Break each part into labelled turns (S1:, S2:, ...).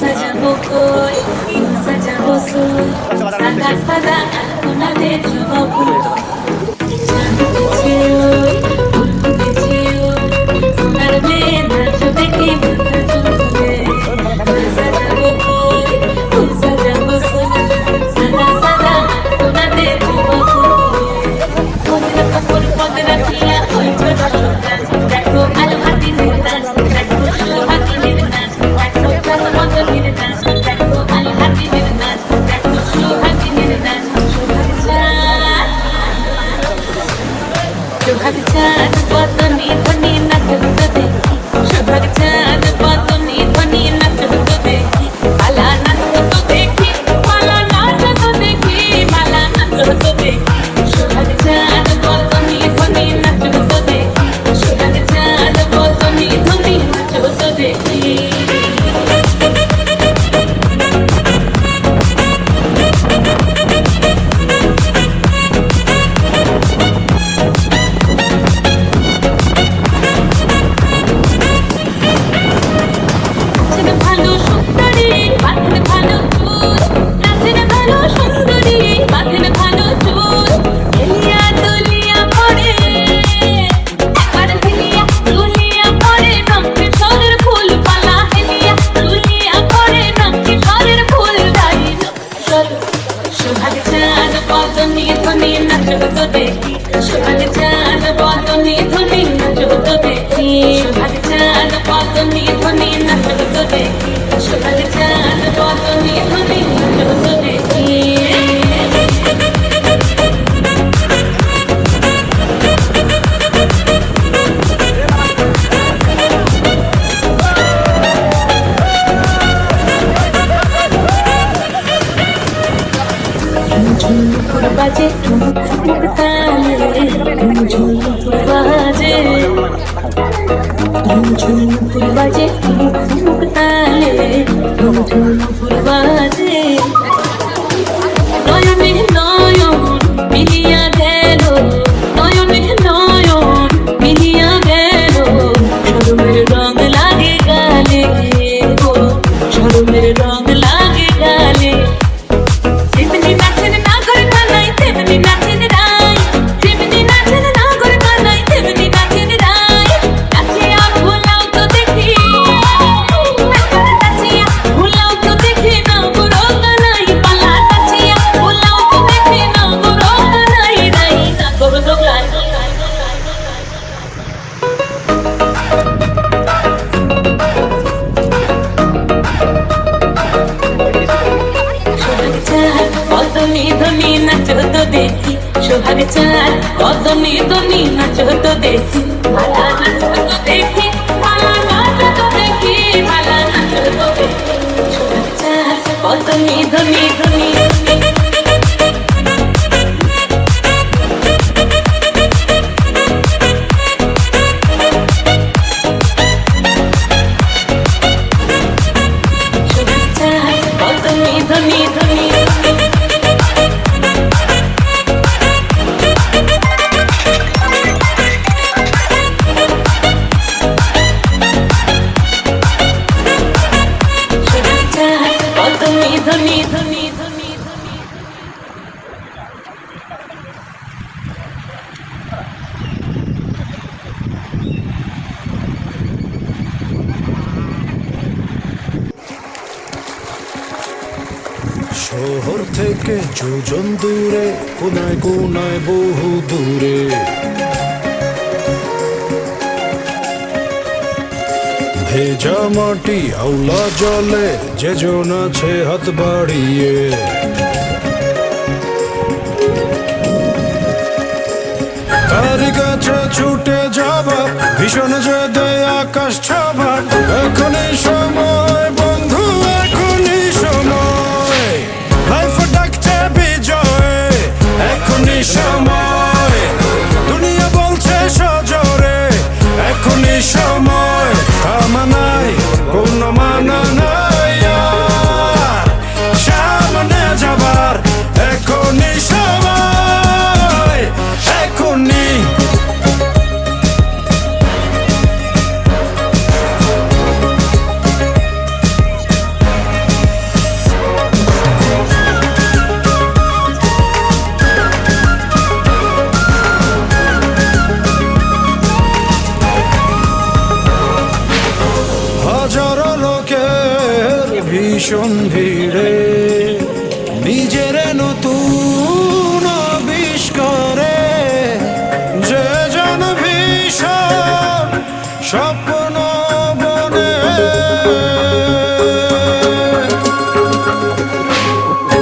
S1: সাজাবো কই সাজাবো সুর সাদা সাদা কোনা দেখি 美丽。ಧ್ವನಿ ಧ್ವನಿ ಧ್ವನಿ
S2: শহর থেকে যোজন দূরে কোনায় কোনায় বহু দূরে। ভেজা মাটি আউলা জলে যে জন আছে হাত বাড়িয়ে। তার কাছে ছুটে যাবা, ভীষণ যদি আকাশ ছাবা। এখনই সময়, বন্ধু, এখনই সময়। লাইফ ডাকছে বিজয়, এখনই সময়। ভীষণ ভিড়ে নিজের নতুন আবিষ্কারে যে জন ভীষণ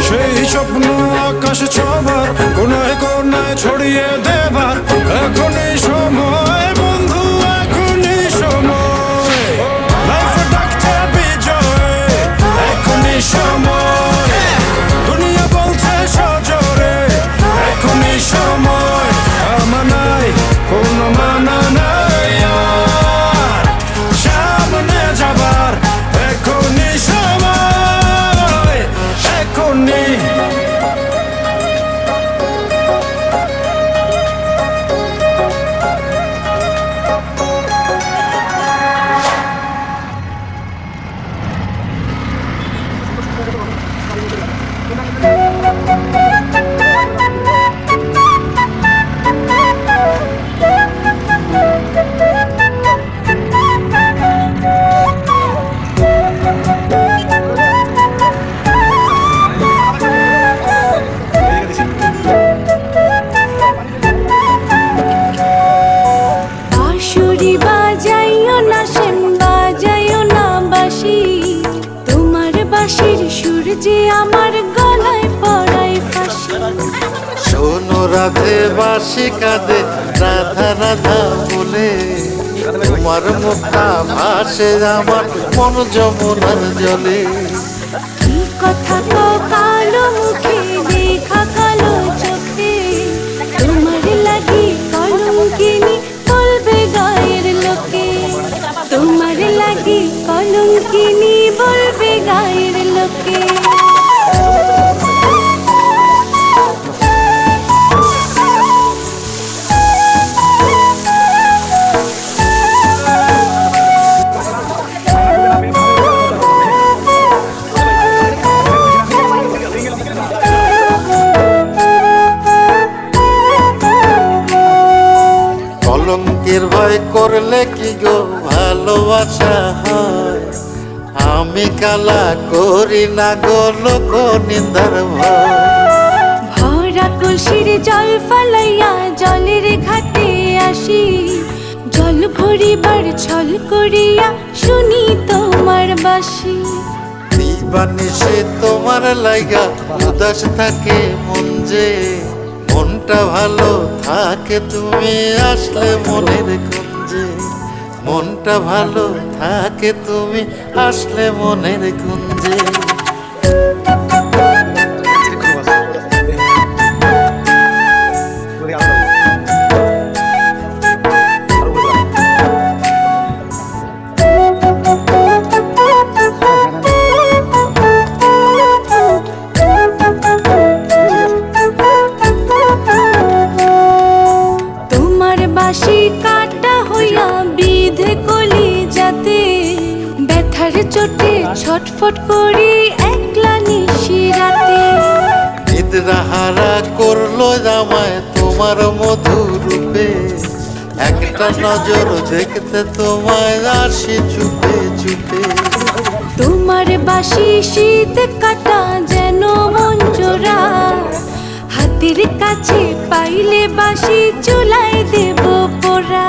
S2: সেই স্বপ্ন আকাশ ছবার কোনায় ছড়িয়ে দেবার, এখনই
S3: রাধে বাসি কাঁদে, রাধা রাধা বলে, তোমার মুখটা ভাসে, আমার মন যমুনার জলে।
S4: কি কথা তো কালো মুখে দেখা কালো চোখে। তোমার লাগি কলঙ্কিনি বলবে গায়ের লোকে। তোমার লাগি কলঙ্কিনি বলবে গায়ের
S3: না গো লোক নিন্দার
S4: ভরা কলসির জল ফালাইয়া জলের ঘাটে আসি। জল ভরিবার ছল করিয়া শুনি তোমার বাসি।
S3: দিবানিসে তোমার লাইগা উদাস থাকে মন যে। মনটা ভালো থাকে তুমি আসলে মনের কুঞ্জে। মনটা ভালো থাকে তুমি আসলে মনের কুঞ্জে।
S4: ব্যথার চোটে ছটফট করি একলা নিশি রাতে।
S3: নিদ্রাহারা করল জামায় তোমার মধুর রূপে। একটা নজর দেখতে তোমায় আসি চুপে চুপে।
S4: তোমার বাসি শীত কাটা যেন মঞ্জরা হাতের কাছে পাইলে বাসি চুলাই দেব পোড়া।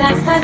S1: That's the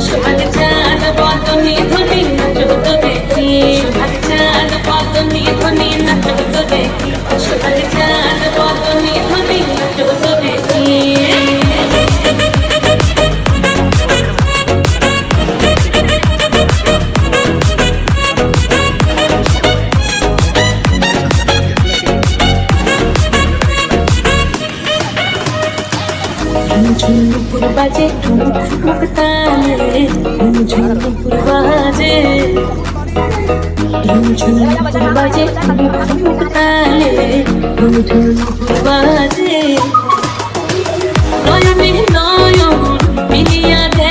S1: 什么 ঝুমপুর বাজে ঠুম মুক্তালে ঝুমপুর বাজে। ঝুমপুর বাজে ঠুম মুক্তালে ঝুমপুর বাজে। নয়নে নয়ন মিলিয়া দে